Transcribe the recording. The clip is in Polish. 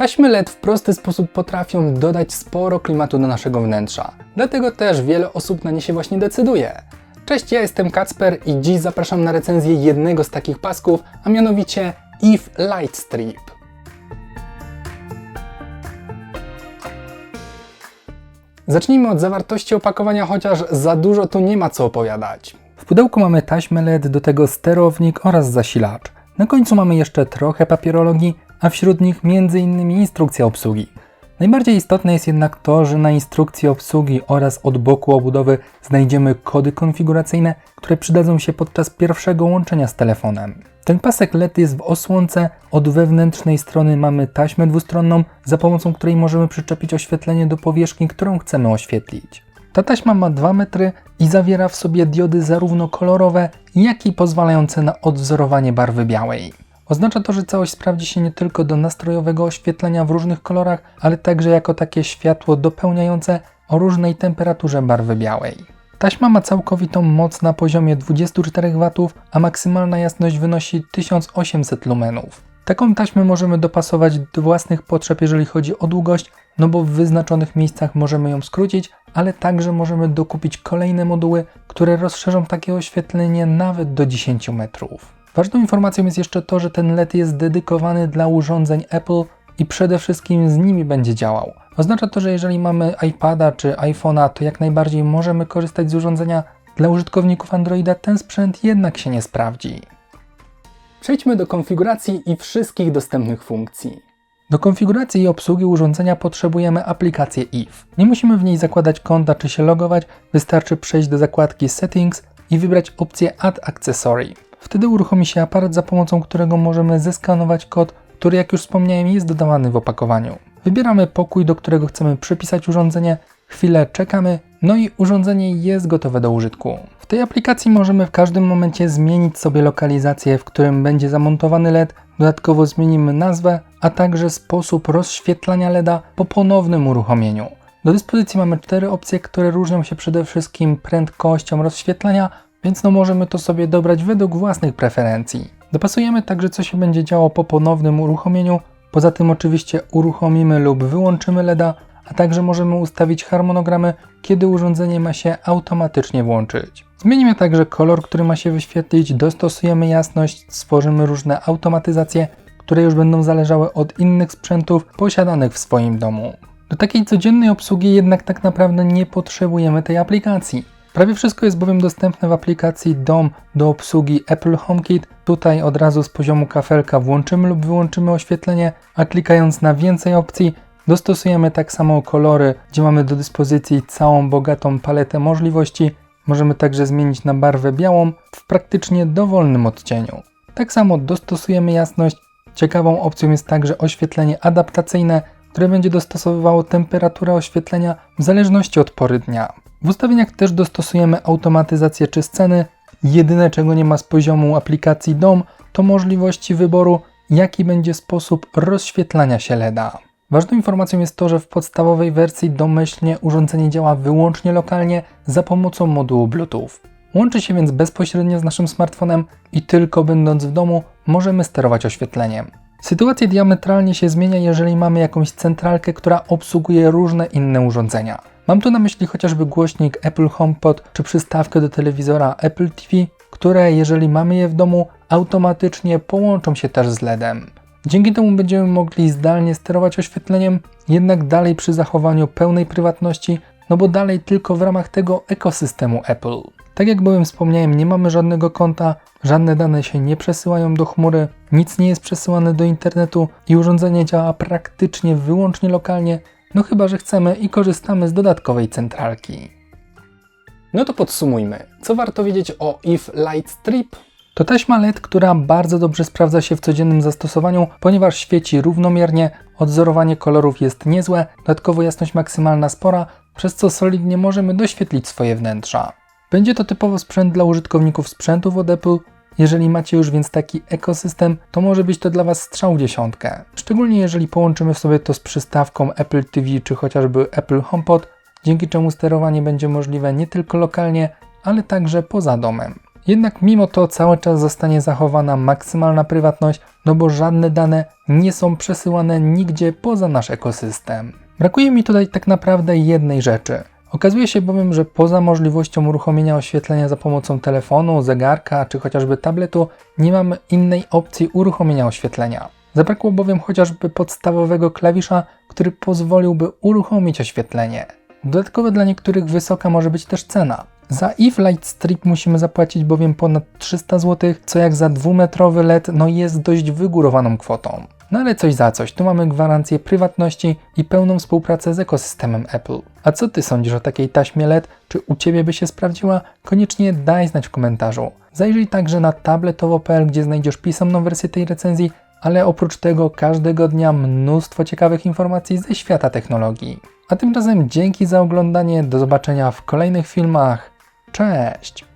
Taśmy LED w prosty sposób potrafią dodać sporo klimatu do naszego wnętrza. Dlatego też wiele osób na nie się właśnie decyduje. Cześć, ja jestem Kacper i dziś zapraszam na recenzję jednego z takich pasków, a mianowicie Eve Light Strip. Zacznijmy od zawartości opakowania, chociaż za dużo tu nie ma co opowiadać. W pudełku mamy taśmę LED, do tego sterownik oraz zasilacz. Na końcu mamy jeszcze trochę papierologii, a wśród nich m.in. instrukcja obsługi. Najbardziej istotne jest jednak to, że na instrukcji obsługi oraz od boku obudowy znajdziemy kody konfiguracyjne, które przydadzą się podczas pierwszego łączenia z telefonem. Ten pasek LED jest w osłonce, od wewnętrznej strony mamy taśmę dwustronną, za pomocą której możemy przyczepić oświetlenie do powierzchni, którą chcemy oświetlić. Ta taśma ma 2 metry i zawiera w sobie diody zarówno kolorowe, jak i pozwalające na odwzorowanie barwy białej. Oznacza to, że całość sprawdzi się nie tylko do nastrojowego oświetlenia w różnych kolorach, ale także jako takie światło dopełniające o różnej temperaturze barwy białej. Taśma ma całkowitą moc na poziomie 24 W, a maksymalna jasność wynosi 1800 lumenów. Taką taśmę możemy dopasować do własnych potrzeb, jeżeli chodzi o długość, no bo w wyznaczonych miejscach możemy ją skrócić, ale także możemy dokupić kolejne moduły, które rozszerzą takie oświetlenie nawet do 10 metrów. Ważną informacją jest jeszcze to, że ten LED jest dedykowany dla urządzeń Apple i przede wszystkim z nimi będzie działał. Oznacza to, że jeżeli mamy iPada czy iPhone'a, to jak najbardziej możemy korzystać z urządzenia. Dla użytkowników Androida ten sprzęt jednak się nie sprawdzi. Przejdźmy do konfiguracji i wszystkich dostępnych funkcji. Do konfiguracji i obsługi urządzenia potrzebujemy aplikację Eve. Nie musimy w niej zakładać konta czy się logować, wystarczy przejść do zakładki Settings i wybrać opcję Add Accessory. Wtedy uruchomi się aparat, za pomocą którego możemy zeskanować kod, który jak już wspomniałem jest dodawany w opakowaniu. Wybieramy pokój, do którego chcemy przypisać urządzenie, chwilę czekamy, no i urządzenie jest gotowe do użytku. W tej aplikacji możemy w każdym momencie zmienić sobie lokalizację, w którym będzie zamontowany LED, dodatkowo zmienimy nazwę, a także sposób rozświetlania LEDa po ponownym uruchomieniu. Do dyspozycji mamy cztery opcje, które różnią się przede wszystkim prędkością rozświetlania, więc no możemy to sobie dobrać według własnych preferencji. Dopasujemy także co się będzie działo po ponownym uruchomieniu, poza tym oczywiście uruchomimy lub wyłączymy LEDa, a także możemy ustawić harmonogramy, kiedy urządzenie ma się automatycznie włączyć. Zmienimy także kolor, który ma się wyświetlić, dostosujemy jasność, stworzymy różne automatyzacje, które już będą zależały od innych sprzętów posiadanych w swoim domu. Do takiej codziennej obsługi jednak tak naprawdę nie potrzebujemy tej aplikacji. Prawie wszystko jest bowiem dostępne w aplikacji DOM do obsługi Apple HomeKit. Tutaj od razu z poziomu kafelka włączymy lub wyłączymy oświetlenie, a klikając na więcej opcji dostosujemy tak samo kolory, gdzie mamy do dyspozycji całą bogatą paletę możliwości. Możemy także zmienić na barwę białą w praktycznie dowolnym odcieniu. Tak samo dostosujemy jasność. Ciekawą opcją jest także oświetlenie adaptacyjne, które będzie dostosowywało temperaturę oświetlenia w zależności od pory dnia. W ustawieniach też dostosujemy automatyzację czy sceny. Jedyne czego nie ma z poziomu aplikacji DOM to możliwości wyboru jaki będzie sposób rozświetlania się LEDa. Ważną informacją jest to, że w podstawowej wersji domyślnie urządzenie działa wyłącznie lokalnie za pomocą modułu Bluetooth. Łączy się więc bezpośrednio z naszym smartfonem i tylko będąc w domu możemy sterować oświetleniem. Sytuacja diametralnie się zmienia, jeżeli mamy jakąś centralkę, która obsługuje różne inne urządzenia. Mam tu na myśli chociażby głośnik Apple HomePod czy przystawkę do telewizora Apple TV, które jeżeli mamy je w domu, automatycznie połączą się też z LEDem. Dzięki temu będziemy mogli zdalnie sterować oświetleniem, jednak dalej przy zachowaniu pełnej prywatności, no bo dalej tylko w ramach tego ekosystemu Apple. Tak jak bowiem wspomniałem, nie mamy żadnego konta, żadne dane się nie przesyłają do chmury, nic nie jest przesyłane do internetu i urządzenie działa praktycznie wyłącznie lokalnie, no chyba, że chcemy i korzystamy z dodatkowej centralki. No to podsumujmy. Co warto wiedzieć o If Light Strip? To taśma LED, która bardzo dobrze sprawdza się w codziennym zastosowaniu, ponieważ świeci równomiernie, odzorowanie kolorów jest niezłe, dodatkowo jasność maksymalna spora, przez co solidnie możemy doświetlić swoje wnętrza. Będzie to typowo sprzęt dla użytkowników sprzętów od Apple. Jeżeli macie już więc taki ekosystem, to może być to dla Was strzał dziesiątkę. Szczególnie jeżeli połączymy sobie to z przystawką Apple TV czy chociażby Apple HomePod, dzięki czemu sterowanie będzie możliwe nie tylko lokalnie, ale także poza domem. Jednak mimo to cały czas zostanie zachowana maksymalna prywatność, no bo żadne dane nie są przesyłane nigdzie poza nasz ekosystem. Brakuje mi tutaj tak naprawdę jednej rzeczy. Okazuje się bowiem, że poza możliwością uruchomienia oświetlenia za pomocą telefonu, zegarka czy chociażby tabletu, nie mamy innej opcji uruchomienia oświetlenia. Zabrakło bowiem chociażby podstawowego klawisza, który pozwoliłby uruchomić oświetlenie. Dodatkowo dla niektórych wysoka może być też cena. Za Eve Light Strip musimy zapłacić bowiem ponad 300 zł, co jak za dwumetrowy LED no jest dość wygórowaną kwotą. No ale coś za coś, tu mamy gwarancję prywatności i pełną współpracę z ekosystemem Apple. A co ty sądzisz o takiej taśmie LED? Czy u ciebie by się sprawdziła? Koniecznie daj znać w komentarzu. Zajrzyj także na tabletowo.pl, gdzie znajdziesz pisemną wersję tej recenzji, ale oprócz tego każdego dnia mnóstwo ciekawych informacji ze świata technologii. A tymczasem dzięki za oglądanie, do zobaczenia w kolejnych filmach. Cześć!